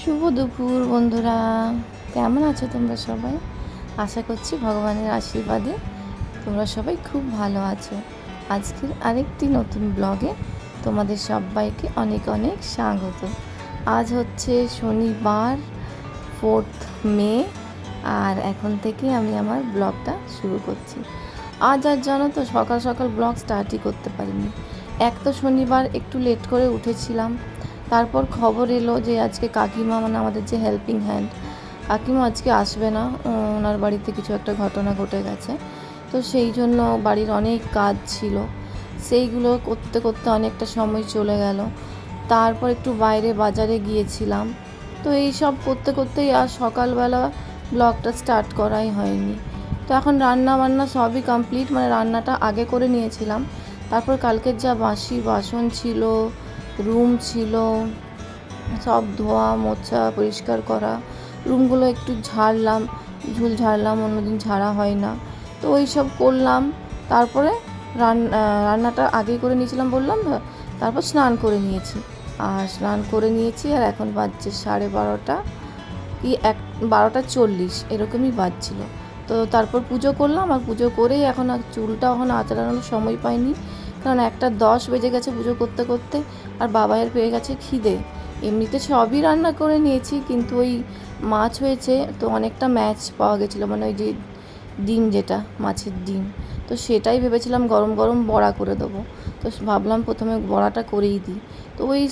শুভ দুপুর, বন্ধুরা। কেমন আছো তোমরা সবাই? আশা করছি ভগবানের আশীর্বাদে তোমরা সবাই খুব ভালো আছো। আজকের আরেকটি নতুন ব্লগে তোমাদের সবাইকে অনেক অনেক স্বাগত। আজ হচ্ছে শনিবার ফোর্থ মে, আর এখন থেকে আমি আমার ব্লগটা শুরু করছি। আজ আর জানো তো, সকাল সকাল ব্লগ স্টার্টই করতে পারিনি। এক তো শনিবার একটু লেট করে উঠেছিলাম, তারপর খবর এলো যে আজকে কাকিমা মানে আমাদের যে হেল্পিং হ্যান্ড কাকিমা আজকে আসবে না ওনার বাড়িতে কিছু একটা ঘটনা ঘটে গেছে। তো সেই জন্য বাড়ির অনেক কাজ ছিল, সেইগুলো করতে করতে অনেকটা সময় চলে গেল। তারপর একটু বাইরে বাজারে গিয়েছিলাম তো এই সব করতে করতেই আর সকালবেলা ব্লগটা স্টার্ট করাই হয়নি। তো এখন রান্না বান্না সবই কমপ্লিট মানে রান্নাটা আগে করে নিয়েছিলাম। তারপর কালকের যা বাসি বাসন ছিল, রুম ছিল, সব ধোয়া, মোছা, পরিষ্কার করা, রুমগুলো একটু ঝাড়লাম, ঝুল ঝাড়লাম, অন্যদিন ঝাড়া হয় না। তো ওই সব করলাম, তারপরে রান্না রান্নাটা আগে করে নিয়েছিলাম বললাম তারপর স্নান করে নিয়েছি। আর স্নান করে নিয়েছি আর এখন বাজছে সাড়ে বারোটা। কি এক, বারোটা চল্লিশ, এরকমই বাজছিল। তো তারপর পুজো করলাম আর পুজো করেই এখন আর চুলটা এখন আঁচড়ানোর সময় পাইনি। কারণ একটা দশ বেজে গেছে পুজো করতে করতে আর বাবাইয়ের পেয়ে গেছে খিদে। এমনিতে সবই রান্না করে নিয়েছি কিন্তু ওই মাছ হয়েছে তো অনেকটা ম্যাচ পাওয়া গেছিল মানে ওই যে ডিম যেটা, মাছের ডিম। তো সেটাই ভেবেছিলাম গরম গরম বড়া করে দেবো। তো ভাবলাম প্রথমে বড়াটা করেই দিই। তো ওই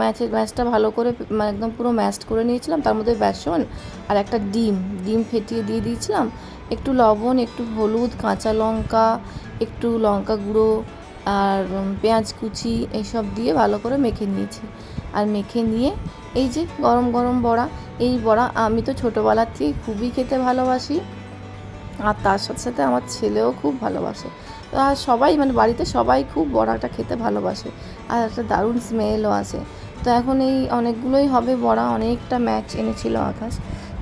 ম্যাচের ম্যাচটা ভালো করে মানে একদম পুরো ম্যাশড করে নিয়েছিলাম। তার মধ্যে বেসন আর একটা ডিম। ডিম ফেটিয়ে দিয়ে দিয়েছিলাম। একটু লবণ, একটু হলুদ, কাঁচা লঙ্কা, একটু লঙ্কা গুঁড়ো আর পেঁয়াজ কুচি এইসব দিয়ে ভালো করে মেখে নিয়েছি। আর মেখে নিয়ে এই যে গরম গরম বড়া, এই বড়া আমি তো ছোটোবেলার থেকে খুবই খেতে ভালোবাসি। আর তার সাথে সাথে আমার ছেলেও খুব ভালোবাসে। আর সবাই মানে বাড়িতে সবাই খুব বড়াটা খেতে ভালোবাসে। আর একটা দারুণ স্মেলও আসে তো এখন এই অনেকগুলোই হবে বড়া, অনেকটা ম্যাচ এনেছিল আকাশ।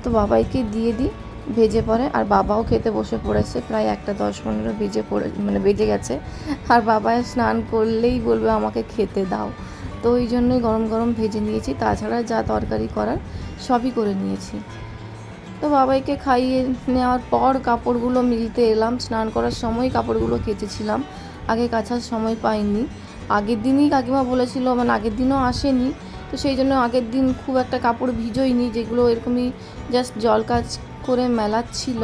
তো বাবাইকে দিয়ে দিই, ভেজে পড়ে আর বাবাও খেতে বসে পড়েছে, প্রায় একটা দশ পনেরো বেজে পড়ে মানে বেজে গেছে। আর বাবায় স্নান করলেই বলবে, আমাকে খেতে দাও। তো ওই জন্যই গরম গরম ভেজে নিয়েছি। তাছাড়া যা তরকারি করার সবই করে নিয়েছি। তো বাবাইকে খাইয়ে নেওয়ার পর কাপড়গুলো মিলতে এলাম। স্নান করার সময় কাপড়গুলো কেচেছিলাম। আগে কাছার সময় পাইনি। আগের দিনই কাকিমা বলেছিল মানে আগের দিনও আসেনি। তো সেই জন্য আগের দিন খুব একটা কাপড় ভিজোইনি, যেগুলো এরকমই জাস্ট জল কাজ করে মেলাচ্ছিল।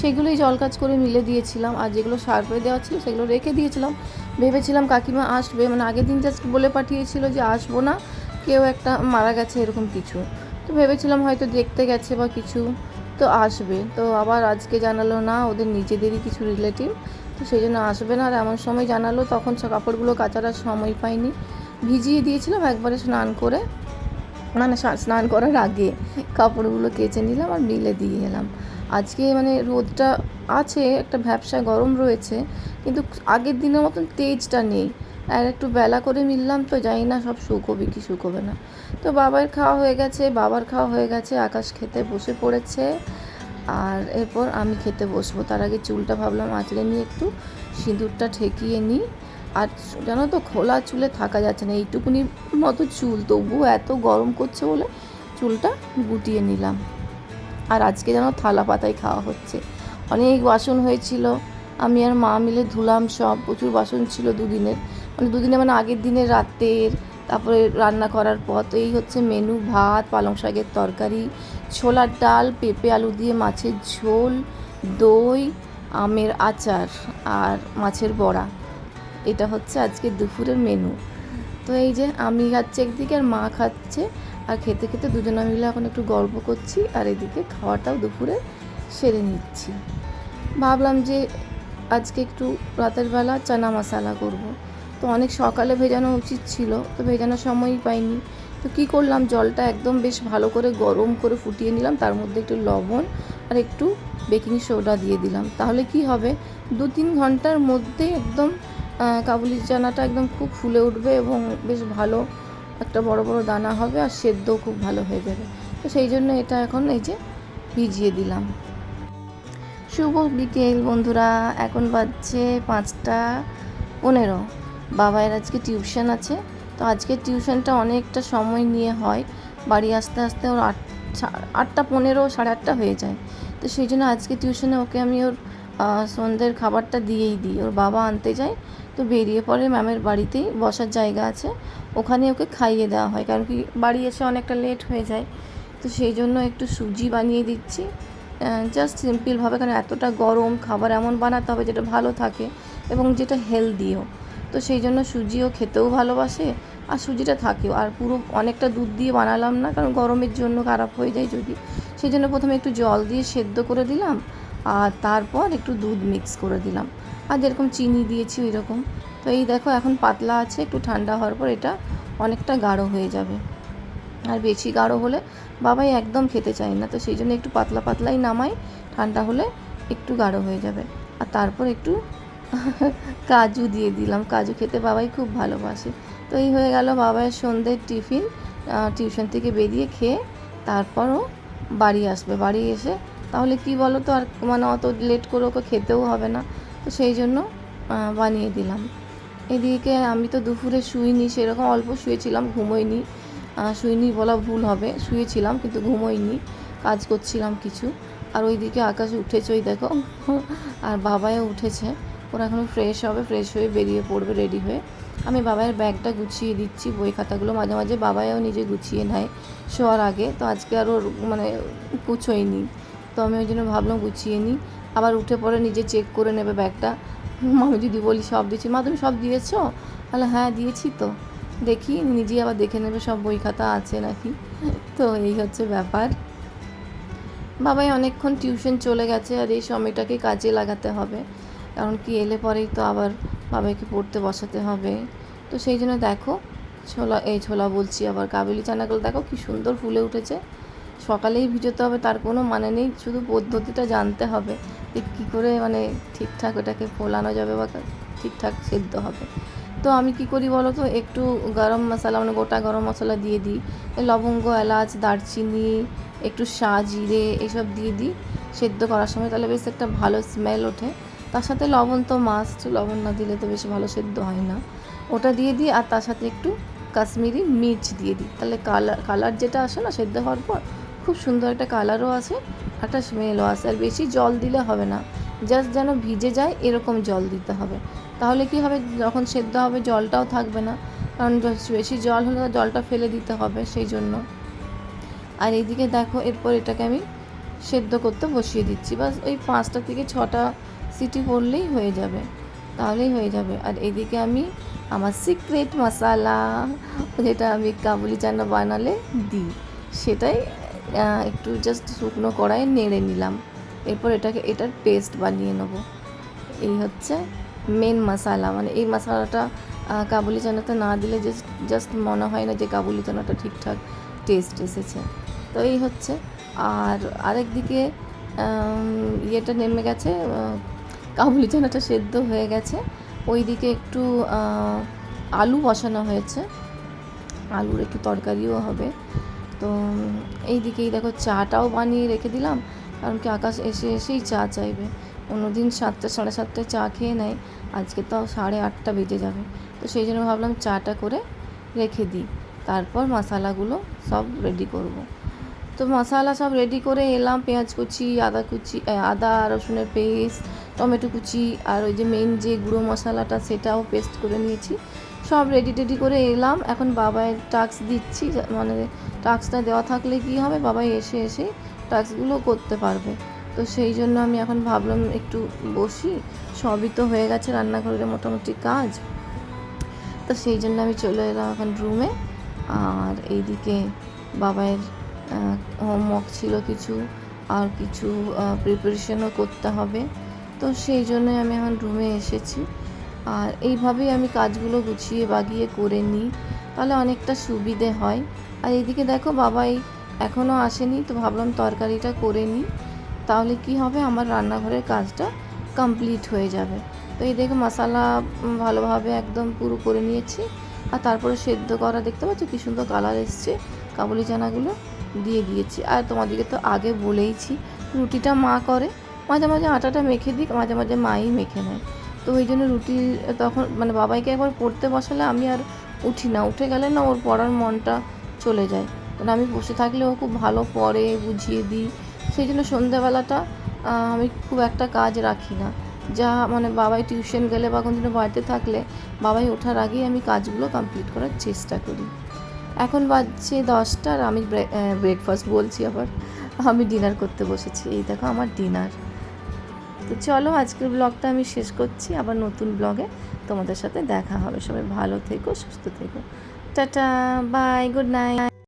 সেগুলোই জল কাজ করে মিলে দিয়েছিলাম। আর যেগুলো সার্ফে দেওয়া ছিল, সেগুলো রেখে দিয়েছিলাম। ভেবেছিলাম কাকিমা আসবে। মানে আগের দিন জাস্ট বলে পাঠিয়েছিল যে আসব না, কেউ একটা মারা গেছে এরকম কিছু। তো ভেবেছিলাম হয়তো দেখতে গেছে বা কিছু। তো আসবে। তো আবার আজকে জানালো না, ওদের নিজেদেরই কিছু রিলেটিভ তো সেই জন্য আসবে না। আর এমন সময় জানালো, তখন কাপড়গুলো কাচার আর সময় পাইনি। ভিজিয়ে দিয়েছিলাম একবারে স্নান করে। মানে স্না- স্নান করার আগে কাপড়গুলো কেচে নিলাম আর মিলে দিয়ে এলাম। আজকে মানে রোদটা আছে, একটা ভ্যাবসা গরম রয়েছে, কিন্তু আগের দিনের মতন তেজটা নেই। আর একটু বেলা করে মিললাম তো, জানি না সব শুকোবে কি শুকোবে না। তো বাবার খাওয়া হয়ে গেছে, বাবার খাওয়া হয়ে গেছে, আকাশ খেতে বসে পড়েছে। আর এরপর আমি খেতে বসবো। তার আগে চুলটা ভাবলাম আঁচড়ে নিয়ে একটু সিঁদুরটা ঠেকিয়ে নিই। আর জানো তো, খোলা চুলে থাকা যাচ্ছে না এইটুকুনি মতো চুল। তবুও এত গরম করছে বলে চুলটা গুটিয়ে নিলাম। আর আজকে যেন থালা পাতায় খাওয়া হচ্ছে। অনেক বাসন হয়েছিল। আমি আর মা মিলে ধুলাম সব। প্রচুর বাসন ছিল দুদিনের। মানে দুদিনে মানে আগের দিনের রাতের, তারপরে রান্না করার পর, তো এই হচ্ছে মেনু ভাত, পালং শাকের তরকারি, ছোলার ডাল, পেঁপে, আলু দিয়ে মাছের ঝোল, দই, আমের আচার আর মাছের বড়া। এটা হচ্ছে আজকে দুপুরের মেনু তো এই যে আমি খাচ্ছি একদিকে আর মা খাচ্ছে, আর খেতে খেতে দুজনে মিলে এখন একটু গল্প করছি, আর এদিকে খাওয়াটাও দুপুরে সেরে নিচ্ছি। ভাবলাম যে আজকে একটু রাতের বেলা চানা মশালা করব। তো অনেক সকালে ভেজানো উচিত ছিল, তো ভেজানোর সময়ই পাইনি। তো কি করলাম? জলটা একদম বেশ ভালো করে গরম করে ফুটিয়ে নিলাম, তার মধ্যে একটু লবণ আর একটু বেকিং সোডা দিয়ে দিলাম। তাহলে কি হবে? দু তিন ঘণ্টার মধ্যে একদম কাবুলি চানাটা একদম খুব ফুলে উঠবে এবং বেশ ভালো একটা বড় বড় দানা হবে আর সেদ্ধও খুব ভালো হয়ে যাবে। তো সেই জন্য এটা এখন এই যে ভিজিয়ে দিলাম। শুভ বিকেল বন্ধুরা, এখন বাজছে পাঁচটা পনেরো। বাবায়ের আজকে টিউশন আছে। তো আজকে টিউশনটা অনেকটা সময় নিয়ে হয়। বাড়ি আসতে আসতে ওর আট আটটা পনেরো, সাড়ে আটটা হয়ে যায়। তো সেই জন্য আজকে টিউশনে ওকে আমি ওর সন্ধ্যের খাবারটা দিয়েই দিই। ওর বাবা আনতে যায়। তো বেরিয়ে পড়ে ম্যামের বাড়িতেই বসার জায়গা আছে। ওখানে ওকে খাইয়ে দেওয়া হয়। কারণ কি, বাড়ি এসে অনেকটা লেট হয়ে যায়। তো সেই জন্য একটু সুজি বানিয়ে দিচ্ছি। জাস্ট সিম্পলভাবে কারণ এতটা গরম, খাবার এমন বানাতে হবে যেটা ভালো থাকে এবং যেটা হেলদিও তো সেই জন্য সুজিও খেতেও ভালোবাসে আর সুজিটা থাকেও। আর পুরো অনেকটা দুধ দিয়ে বানালাম না, কারণ গরমের জন্য খারাপ হয়ে যায় যদি। সেই জন্য প্রথমে একটু জল দিয়ে সেদ্ধ করে দিলাম আর তারপর একটু দুধ মিক্স করে দিলাম। আর যেরকম চিনি দিয়েছি ওই রকম তো এই দেখো এখন পাতলা আছে, একটু ঠান্ডা হওয়ার পর এটা অনেকটা গাঢ় হয়ে যাবে। আর বেশি গাঢ় হলে বাবাই একদম খেতে চায় না, তো সেই জন্য একটু পাতলা পাতলাই নামাই, ঠান্ডা হলে একটু গাঢ় হয়ে যাবে। আর তারপর একটু কাজু দিয়ে দিলাম। কাজু খেতে বাবাই খুব ভালোবাসে। তো এই হয়ে গেল বাবার সন্ধ্যের টিফিন। টিউশন থেকে বেরিয়ে খেয়ে তারপরও বাড়ি আসবে। বাড়ি এসে তাহলে কি বলো তো আর মানে অত লেট করে ওকে খেতেও হবে না। তো সেই জন্য বানিয়ে দিলাম। এদিকে আমি তো দুপুরে শুইনি, সেরকম অল্প শুয়েছিলাম, ঘুমোইনি। শুইনি বলা ভুল হবে, শুয়েছিলাম কিন্তু ঘুমোইনি, কাজ করছিলাম কিছু। আর ওইদিকে আকাশ উঠেছে ওই দেখো। আর বাবাও উঠেছে। ওরা এখন ফ্রেশ হবে ফ্রেশ হয়ে বেরিয়ে পড়বে রেডি হয়ে। আমি বাবাইয়ের ব্যাগটা গুছিয়ে দিচ্ছি, বই খাতাগুলো মাঝে মাঝে বাবাইও নিজে গুছিয়ে নেয় শোয়ার আগে। তো আজকে আর ওর মানে গুছোইনি তো আমি ওই জন্য ভাবলাম গুছিয়ে নিই। আবার উঠে পড়ে নিজে চেক করে নেবে ব্যাগটা আমি যদি বলি সব দিচ্ছি, মা, তুমি সব দিয়েছ? তাহলে হ্যাঁ দিয়েছি তো। দেখি, নিজেই আবার দেখে নেবে সব বই খাতা আছে নাকি? তো এই হচ্ছে ব্যাপার। বাবাই অনেকক্ষণ টিউশন চলে গেছে আর এই সময়টাকে কাজে লাগাতে হবে। কারণ কি এলে পরেই তো আবার বাবাইকে পড়তে বসাতে হবে। তো সেই জন্য দেখো, ছোলা, এই ছোলা বলছি আবার কাবেলি চানাগুলো দেখো কি সুন্দর ফুলে উঠেছে। সকালেই ভিজোতে হবে, তার কোনো মানে নেই, শুধু পদ্ধতিটা জানতে হবে যে কী করে মানে ঠিকঠাক ওটাকে ফোলানো যাবে বা ঠিকঠাক সেদ্ধ হবে। তো আমি কি করি বলো তো, একটু গরম মশলা মানে গোটা গরম মশলা দিয়ে দিই। লবঙ্গ, এলাচ, দারচিনি, একটু সা, জিরে এসব দিয়ে দিই। সেদ্ধ করার সময় তাহলে বেশ একটা ভালো স্মেল ওঠে। তার সাথে লবণ তো মাস্ট লবণ না দিলে তো বেশি ভালো সেদ্ধ হয় না। ওটা দিয়ে দিই আর তার সাথে একটু কাশ্মীরি মির্চ দিয়ে দিই। তাহলে কালার কালার যেটা আসে না সেদ্ধ হওয়ার পর খুব সুন্দর একটা কালারও আছে একটা স্মেলও আছে আর বেশি জল দিলে হবে না জাস্ট যেন ভিজে যায় এরকম জল দিতে হবে। তাহলে কি হবে, যখন সেদ্ধ হবে জলটাও থাকবে না, কারণ বেশি জল হলে জলটা ফেলে দিতে হবে সেই জন্য। আর এইদিকে দেখো, এরপর এটাকে আমি সেদ্ধ করতে বসিয়ে দিচ্ছি। বাস ওই পাঁচটা থেকে ছটা সিটি পড়লেই হয়ে যাবে, তাহলেই হয়ে যাবে। আর এদিকে আমি আমার সিক্রেট মশালা যেটা আমি কাবুলি চানা বানালে দিই, সেটাই একটু জাস্ট শুকনো কড়াই নেড়ে নিলাম। এরপর এটাকে, এটার পেস্ট বানিয়ে নেব। এই হচ্ছে মেন মশালা মানে এই মশালাটা কাবুলি চানাতে না দিলে জাস্ট জাস্ট মনে হয় না যে কাবুলি চানাটা ঠিকঠাক টেস্ট এসেছে। তো এই হচ্ছে। আর আরেক দিকে ইয়েটা নেমে গেছে কাবুলি চানাটা সেদ্ধ হয়ে গেছে। ওই দিকে একটু আলু বসানো হয়েছে। আলুর একটু তরকারিও হবে। তো এই দিকেই দেখো চাটাও বানিয়ে রেখে দিলাম। কারণ কি আকাশ এসে এসেই চা চাইবে। অন্যদিন সাতটা, সাড়ে সাতটায় চা খেয়ে নেয়। আজকে তো সাড়ে আটটা বেজে যাবে। তো সেই জন্য ভাবলাম চাটা করে রেখে দিই। তারপর মশালাগুলো সব রেডি করব। তো মশালা সব রেডি করে এলাম। পেঁয়াজ কুচি, আদা কুচি আদা, রসুনের পেস্ট টমেটো কুচি আর ওই যে মেন যে গুঁড়ো মশলাটা সেটাও পেস্ট করে নিয়েছি। সব রেডি টেডি করে এলাম। এখন বাবাই টাস্ক দিচ্ছি মানে টাস্কটা দেওয়া থাকলে কি হবে? বাবাই এসে এসে টাস্কগুলো করতে পারবে। তো সেই জন্য আমি এখন ভাবলাম একটু বসি। সবই তো হয়ে গেছে, রান্নাঘরের মোটামুটি কাজ। তো সেই জন্য আমি চলে এলাম এখন রুমে আর এইদিকে বাবাইয়ের হোমওয়ার্ক ছিল কিছু। আর কিছু প্রিপারেশনও করতে হবে। তো সেই জন্যই আমি এখন রুমে এসেছি। আর এইভাবেই আমি কাজগুলো গুছিয়ে বাগিয়ে করে নিই, তাহলে অনেকটা সুবিধে হয়। আর এইদিকে দেখো বাবাই এখনও আসেনি, তো ভাবলাম তরকারিটা করে নিই। তাহলে কি হবে? আমার রান্নাঘরের কাজটা কমপ্লিট হয়ে যাবে। তো এই দেখো মশালা ভালোভাবে একদম পুরো করে নিয়েছি। আর তারপরে সেদ্ধ করা দেখতে পাচ্ছ? কি সুন্দর কালার এসছে। কাবুলি চানাগুলো দিয়ে দিয়েছি। আর তোমাদেরকে তো আগে বলেইছি, রুটিটা মা করে। মাঝে মাঝে আটাটা মেখে দিই মাঝে মাঝে মাই মেখে নেয়। তো ওই জন্য রুটি তখন মানে বাবাইকে একবার পড়তে বসালে আমি আর উঠি না। উঠে গেলে না ওর পড়ার মনটা চলে যায়। কারণ আমি বসে থাকলে ও খুব ভালো পড়ে, বুঝিয়ে দিই। সেই জন্য সন্ধ্যাবেলাটা আমি খুব একটা কাজ রাখি না। যা মানে বাবাই টিউশন গেলে বা কোনো বাড়িতে থাকলে বাবাই ওঠার আগেই আমি কাজগুলো কমপ্লিট করার চেষ্টা করি। এখন বাজছে দশটা আর আমি ব্রেকফাস্ট বলছি আবার। আমি ডিনার করতে বসেছি। এই দেখো আমার ডিনার তো চলো আজকের ব্লগটা আমি শেষ করছি। আবার নতুন ব্লগে তোমাদের সাথে দেখা হবে। সবাই ভালো থেকো, সুস্থ থেকো। Tata bye good night